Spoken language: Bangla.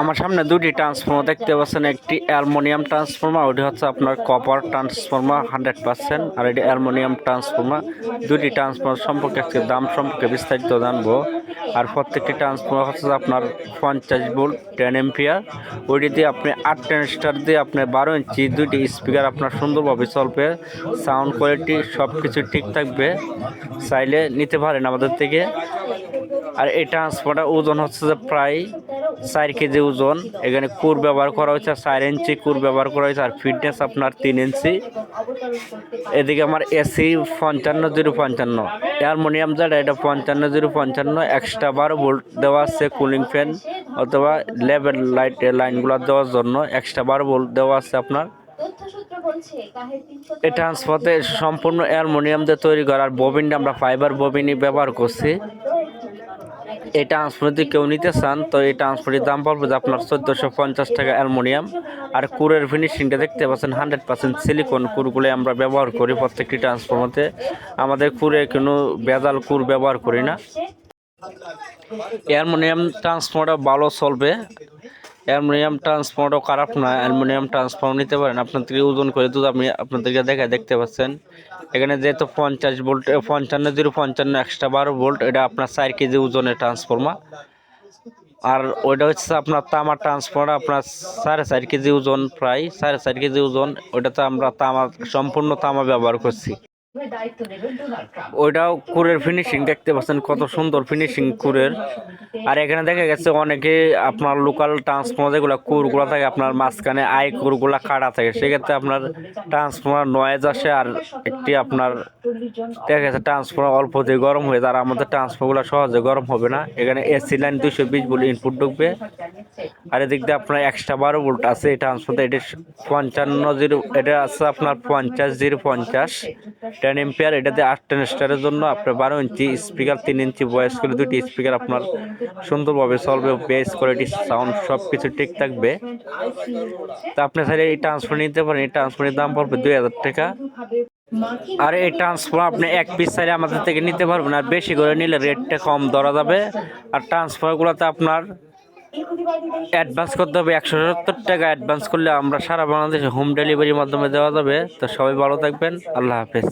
আমার সামনে দুটি ট্রান্সফর্মার দেখতে পাচ্ছেন। একটি অ্যালমোনিয়াম ট্রান্সফর্মার ওটি হচ্ছে আপনার কপার ট্রান্সফর্মার হান্ড্রেড পার্সেন্ট আর এটি অ্যালুমিনিয়াম ট্রান্সফর্মার দুটি ট্রান্সফর্মার সম্পর্কে আজকে দাম সম্পর্কে বিস্তারিত জানব। আর প্রত্যেকটি ট্রান্সফর্মার হচ্ছে আপনার পঞ্চাশ ভোল্ট টেন এম্পিয়ার ওইটি দিয়ে আপনি আট টেন স্টার দিয়ে আপনি বারো ইঞ্চি দুইটি স্পিকার আপনার সুন্দরভাবে চলবে। সাউন্ড কোয়ালিটি সব কিছু ঠিক থাকবে। চাইলে নিতে পারেন আমাদের থেকে। আর এই ট্রান্সফারটার ওজন হচ্ছে যে প্রায় চার কেজি ওজন। এখানে কুর ব্যবহার করা হয়েছে, চার ইঞ্চি কুর ব্যবহার করা হয়েছে, আর ফিটনেস আপনার তিন ইঞ্চি। এদিকে আমার এসি পঞ্চান্ন জিরো পঞ্চান্ন। অ্যালমোনিয়াম যেটা এটা পঞ্চান্ন জিরো পঞ্চান্ন। এক্সট্রা বারো ভোল্ট দেওয়া আছে কুলিং ফ্যান অথবা লেভেল লাইট লাইনগুলো দেওয়ার জন্য এক্সট্রা বারো ভোল্ট দেওয়া আছে আপনার। এই ট্রান্সফারতে সম্পূর্ণ অ্যালমোনিয়াম দিয়ে তৈরি করা, আর ববিনটা আমরা ফাইবার ববিনই ব্যবহার করছি। এই ট্রান্সফোর যদি কেউ নিতে চান, তো এই ট্রান্সফোরের দাম পড়বে যে আপনার চোদ্দোশো পঞ্চাশ টাকা অ্যালমোনিয়াম। আর কুরের ফিনিশিংটা দেখতে পাচ্ছেন, হান্ড্রেড পার্সেন্ট সিলিকন কুরগুলো আমরা ব্যবহার করি প্রত্যেকটি ট্রান্সফরমাতে আমাদের কুরে কোনো বেজাল কুর ব্যবহার করি না। অ্যালমোনিয়াম ট্রান্সফর্মটা ভালো চলবে। অ্যালুমিনিয়াম ট্রান্সফর্মটাও খারাপ না, অ্যালুমিনিয়াম ট্রান্সফর্ম নিতে পারেন। আপনাদেরকে ওজন করে দুধ আপনি আপনাদেরকে দেখায় দেখতে পাচ্ছেন। এখানে যেহেতু পঞ্চাশ ভোল্ট পঞ্চান্ন জিরো পঞ্চান্ন এক্সট্রা বারো ভোল্ট, এটা আপনার চার কেজি ওজনের ট্রান্সফর্মার। আর ওইটা হচ্ছে আপনার তামা ট্রান্সফর্মার, আপনার সাড়ে চার কেজি ওজন প্রায়, সাড়ে চার কেজি ওজন, ওইটাতে আমরা তামা সম্পূর্ণ তামা ব্যবহার করছি। ওইটাও কুরের ফিনিশিং দেখতে পাচ্ছেন, কত সুন্দর ফিনিশিং কুরের। আর এখানে দেখা গেছে অনেকে আপনার লোকাল ট্রান্সফর্মার যেগুলো কুরগুলো থাকে, আপনার মাঝখানে আই কুরগুলো কাটা থাকে। সেক্ষেত্রে আপনার ট্রান্সফর্মার নয়েজ আসে আর একটি আপনার দেখা গেছে ট্রান্সফর্মার অল্প দিয়ে গরম হয়ে যায় আর আমাদের ট্রান্সফর্মারগুলো সহজে গরম হবে না। এখানে এসি লাইন দুইশো বিশ বলে ইনপুট ঢুকবে। আর এদিক দিয়ে আপনার এক্সট্রা বারো ভোল্ট আছে এই ট্রান্সফর্মার এটা পঞ্চান্ন জিরো, এটা আছে আপনার পঞ্চাশ জিরো পঞ্চাশ। টেন এম্পিয়ার এটাতে আট টেন স্টারের জন্য আপনার বারো ইঞ্চি স্পিকার তিন ইঞ্চি বয়স করে দুটি স্পিকার আপনার সুন্দরভাবে চলবে বেস কোয়ালিটি সাউন্ড সব কিছু ঠিক থাকবে। তা আপনি চাইলে এই ট্রান্সফার নিতে পারেন, এই ট্রান্সফারের দাম পড়বে দুই হাজার টাকা। আর এই ট্রান্সফার আপনি এক পিস চাইলে আমাদের থেকে নিতে পারবেন, আর বেশি করে নিলে রেটটা কম ধরা যাবে। আর ট্রান্সফারগুলোতে আপনার অ্যাডভান্স করতে হবে, একশো সত্তর টাকা অ্যাডভান্স করলে আমরা সারা বাংলাদেশে হোম ডেলিভারির মাধ্যমে দেওয়া যাবে। তো সবাই ভালো থাকবেন, আল্লাহ হাফেজ।